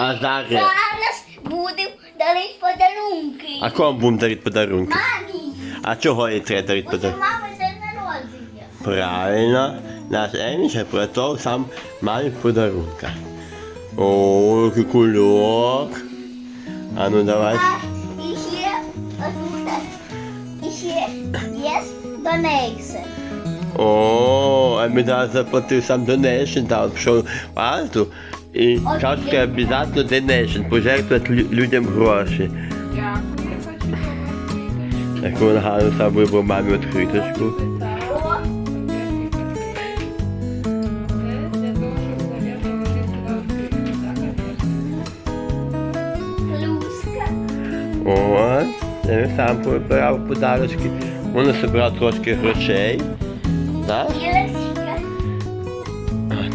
А зараз? Зараз будемо дарити подарунки. А кому будемо дарити подарунки? Мамі. А чого їй треба дарити подарунки? мами день народження. Правильно. Наш Емі ще приготував сам мамі подарунка. О, який кульок. А ну давай. А і ще ще є донейкси. О, а ми зараз заплатив сам донейшн, там пішов в Арту. І я- обов'язково донейшн, пожертвувати людям гроші. Дякую, хочу допомогти. Так вона гарно сам вибрав мамі відкриточку. О, я сам вибирав подарочки. Вони зібрав трошки грошей. Так?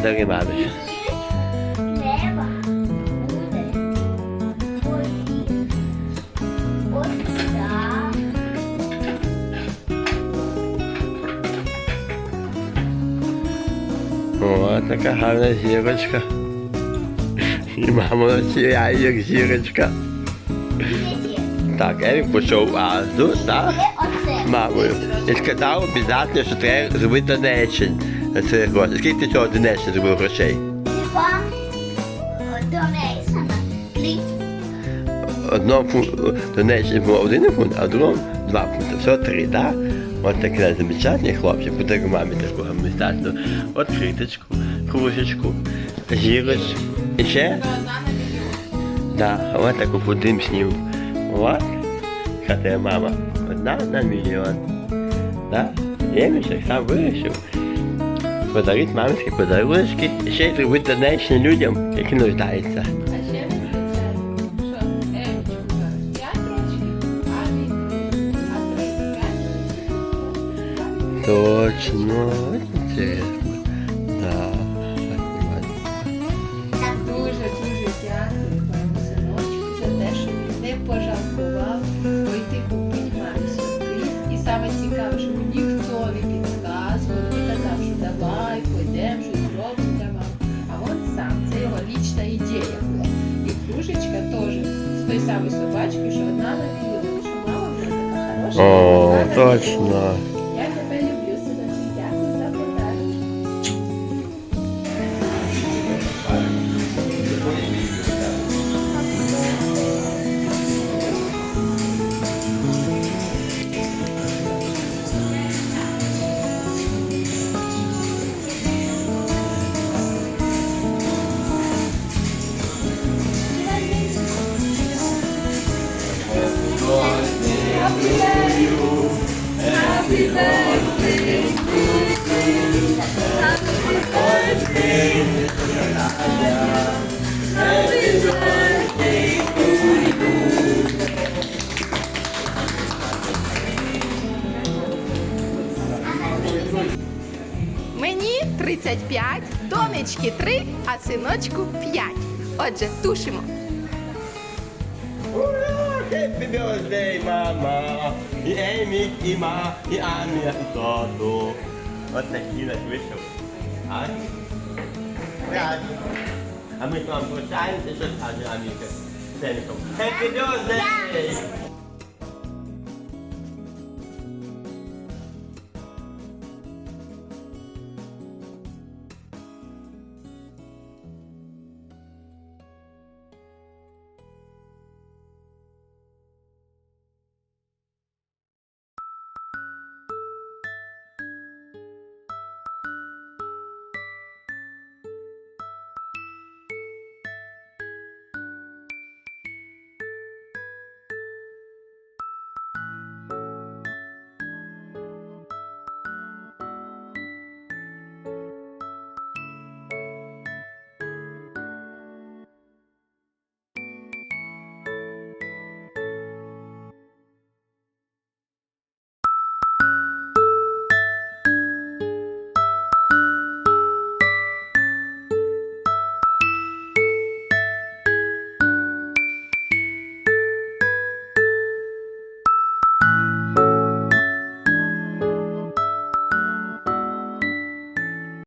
Дари мамі. О, така гарна зірочка. І мама насіяє як зірочка. Так, Ерік пішов в Азду, так? Мамою. І сказав обов'язково, що треба зробити донечень. Скільки ти цього донечня зробив грошей? Донейсона. Клік. Одного було один фунт, а другому два фунти. Все три, так? От такий замечательний хлопчик, подарив мамі таку гамністачну відкриточку, кружечку, зірочку. І ще? Да, вот таку будем с ним. Вот. Хотя мама одна на мільйон. Да? Ємішек сам вирішив. Подарити мамські подарунки. Ще й зробити донечні людям, які нуждаються. Точно. Интересно. Да. Дуже дуже дякую синочку за те, що він не пожалкував пойти купити мамі сюрприз. І саме цікаве, що ніхто не підказував, не казав, що давай, пойдемо, щось зробимо для мами. А він сам, це його лічна ідея була. І кружечка теж з той самої собачки, що одна на мільйон, що мама така хороша. О, точно. Мені 35, донечки 3, а синочку 5. Отже, тушимо. Ура! Happy birthday, мама! І Емі, і ма, і Амія, і тату. От такий наш вийшов. А? Рад. А ми з вами прощаємося, що скаже Аміка. Це Happy birthday!